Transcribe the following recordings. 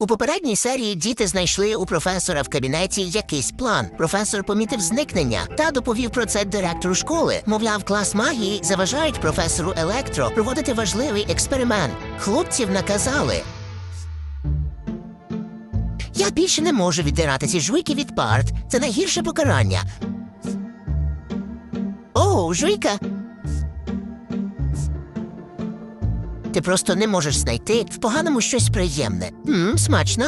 У попередній серії діти знайшли у професора в кабінеті якийсь план. Професор помітив зникнення та доповів про це директору школи. Мовляв, клас магії заважають професору Електро проводити важливий експеримент. Хлопців наказали. Я більше не можу віддирати ці жуйки від парт. Це найгірше покарання. О, жуйка. Ти просто не можеш знайти в поганому щось приємне. Мм, смачно.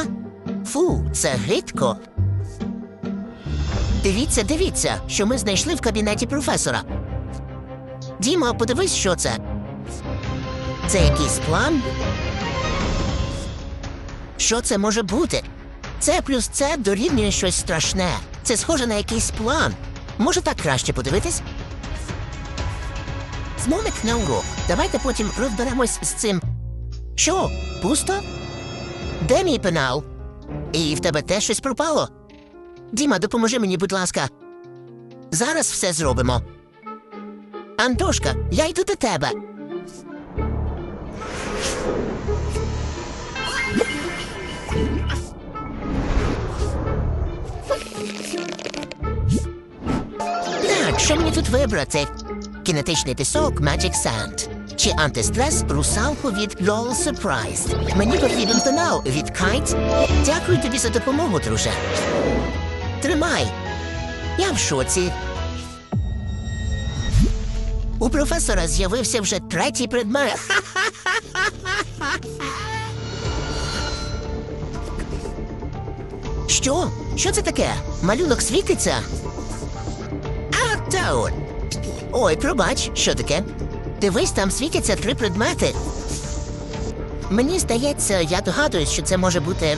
Фу, це гидко. Дивіться, дивіться, що ми знайшли в кабінеті професора. Діма, подивись, що це. Це якийсь план? Що це може бути? Це плюс це дорівнює щось страшне. Це схоже на якийсь план. Може так краще подивитись? Змовник на урок. Давайте потім розберемось з цим. Що? Пусто? Де мій пенал? І в тебе теж щось пропало? Діма, допоможи мені, будь ласка. Зараз все зробимо. Антошка, я йду до тебе. Так, що мені тут вибрати? Кінетичний пісок Magic Sand. Чи антистрес русалку від LOL Surprise. Мені потрібен пенал від Kite. Дякую тобі за допомогу, друже. Тримай. Я в шоці. У професора з'явився вже третій предмет. Що? Що це таке? Малюнок світиться? А, та от. Ой, пробач, що таке? Дивись, там світяться три предмети. Мені здається, я догадуюсь, що це може бути